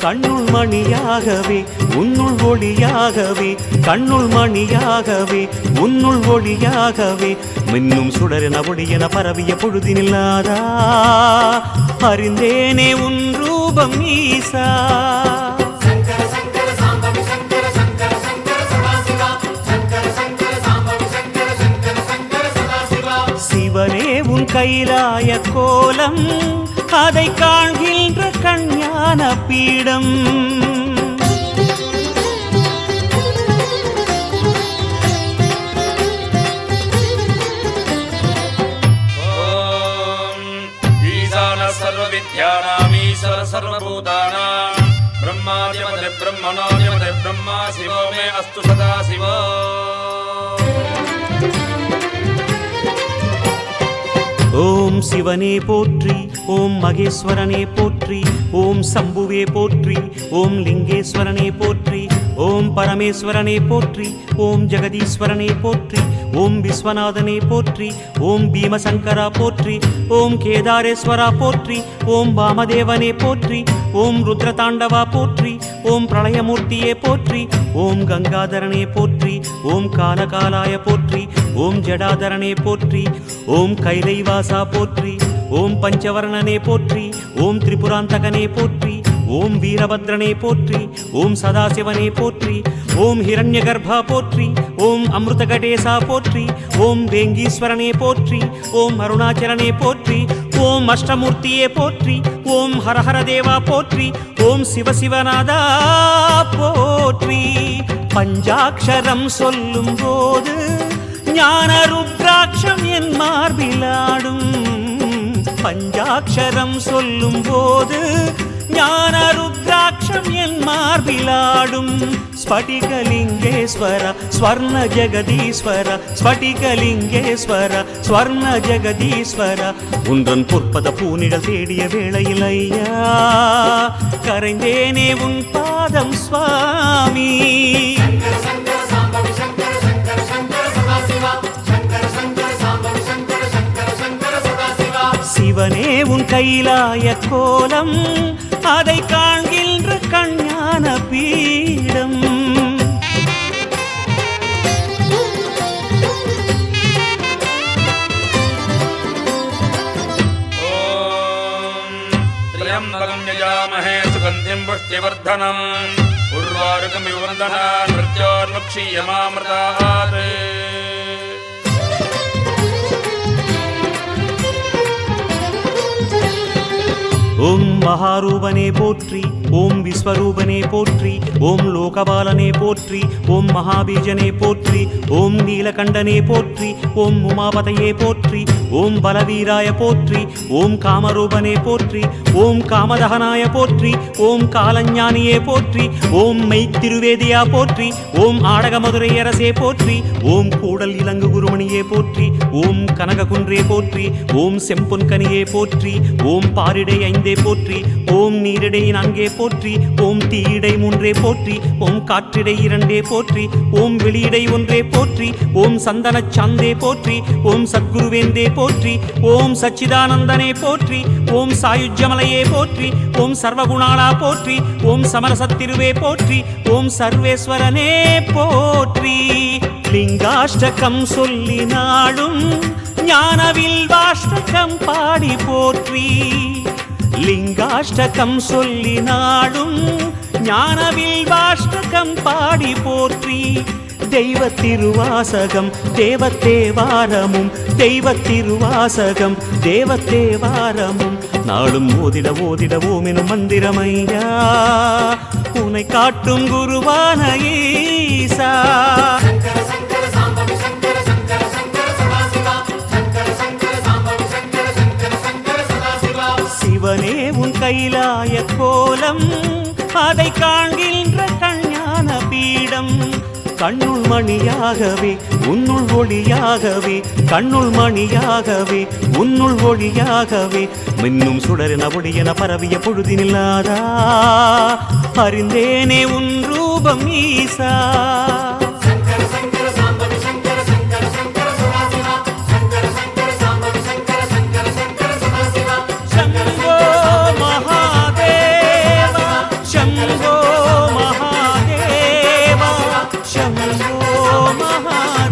கண்ணுள் மணியாகவே உன்னுள் ஒளியாகவே கண்ணுள் மணியாகவே உன்னுள் ஒளியாகவே மின்னும் சுடரென ஒளியென பரவிய பொழுதினில்லாதா? அறிந்தேனே உன் ரூபம் ஈசா. சிவனே உன் கைலாய கோலம் அதை காண்கின்ற கண் பீடம் ॐ ईशानः सर्वविद्यानामीश्वर सर्वभूतानां ब्रह्मादिपदे ब्रह्मणोऽधिपदे ब्रह्मा शिवो मे अस्तु सदा शिव ஓம் சிவனே போற்றி ஓம் மகேஸ்வரனே போற்றி ஓம் சம்புவே போற்றி ஓம் லிங்கேஸ்வரனே போற்றி ஓம் பரமேஸ்வரனே போற்றி ஓம் ஜெகதீஸ்வரனே போற்றி ஓம் விஸ்வநாதனே போற்றி ஓம் பீமசங்கரா போற்றி ஓம் கேதாரேஸ்வரா போற்றி ஓம் வாமதேவனே போற்றி ஓம் ருத்ரதாண்டவா போற்றி ஓம் பிரளயமூர்த்தியே போற்றி ஓம் கங்காதரனே போற்றி ஓம் காலகாலாய போற்றி ஓம் ஜடாதரனே போற்றி ஓம் கைலைவாசா போற்றி ஓம் பஞ்சவர்ணனே போற்றி ஓம் திரிபுராந்தகனே போற்றி ஓம் வீரபத்ரனை போற்றி ஓம் சதாசிவனை போற்றி ஓம் ஹிரண்ய கர்ப்பா போற்றி ஓம் அமிர்த கடேசா போற்றி ஓம் வேங்கீஸ்வரனே போற்றி ஓம் அருணாச்சலனே போற்றி ஓம் அஷ்டமூர்த்தியே போற்றி ஓம் ஹரஹர தேவா போற்றி ஓம் சிவசிவநாதா போற்றி. பஞ்சாட்சரம் சொல்லும் போது ஞான ருத்ராட்சம் என் மார்பிலாடும் பஞ்சாட்சரம் சொல்லும் போது ஞான ருத்ராட்சம் என் மார்பிலாடும். ஸ்படிகலிங்கேஸ்வர ஸ்வர்ண ஜெகதீஸ்வர ஸ்படிகலிங்கேஸ்வர ஸ்வர்ண ஜெகதீஸ்வர உன்றன் பொற்பத பூனிடல் தேடிய வேளையில் ஐயா கரைந்தேனே உன் பாதம் சுவாமி. சிவனே உன் கைலாய கோலம் அதை காண்கின்ற கண்ணான பீடம். யஜாமஹே சுகந்திம் புஷ்டிவர்தனம். உர்வாருகம் விவர்தனா மிருத்யோர்வக்ஷீயமாமிருதாத் ஓம் மகாரூபனே போற்றி ஓம் விஸ்வரூபனே போற்றி ஓம் லோகபாலனே போற்றி ஓம் மகாபீஜனே போற்றி ஓம் நீலகண்டனே போற்றி ஓம் உமாபதையே போற்றி ஓம் பலவீராய போற்றி ஓம் காமரூபனே போற்றி ஓம் காமதகனாய போற்றி ஓம் காலஞானியே போற்றி ஓம் மெய்த்திருவேதியா போற்றி ஓம் ஆடகமதுரை அரசே போற்றி ஓம் கூடல் இலங்கு குருமணியே போற்றி ஓம் கனககுன்றே போற்றி ஓம் செம்பொன்கனியே போற்றி ஓம் பாரிடை ஐந்தே போற்றி ஓம் நீரிடை நான்கே போற்றி ஓம் தீயிடை மூன்றே போற்றி ஓம் காற்றிடை இரண்டே போற்றி ஓம் வெளியிடை ஒன்றே போற்றி ஓம் சந்தன சாந்தே போற்றி ஓம் சத்குருவேந்தே போற்றி. ஓம் சச்சிதானந்தனே போற்றி. ஓம் சாயுஜ்யமலையே போற்றி. ஓம் சர்வகுணாளா போற்றி. ஓம் சமரசத்திருவே போற்றி. ஓம் சர்வேஸ்வரனே போற்றி. லிங்காஷ்டகம் சொல்லினாலும் ஞானவில் வாஷ்டகம் பாடி போற்றி. லிங்காஷ்டகம் சொல்லினாலும் ஞானவில் வாஷ்டகம் பாடி போற்றி. தெய்வ திருவாசகம் தேவத்தேவாரமும் தெய்வ திருவாசகம் தேவத்தேவாரமும் நாளும் ஓதிட ஓதிட ஓமெனும் மந்திரமையா. உனை காட்டும் குருவான ஈசா. சிவனே உன் கைலாய கோலம் அதை பீடம் கண்ணுள் மணியாகவே உன்னுள் ஒளியாகவே கண்ணுள் மணியாகவே உன்னுள் ஒளியாகவே மின்னும் சுடரென ஒளியென பரவிய பொழுதினில்லாதா? அறிந்தேனே உன் ரூபம் ஈசா. মহা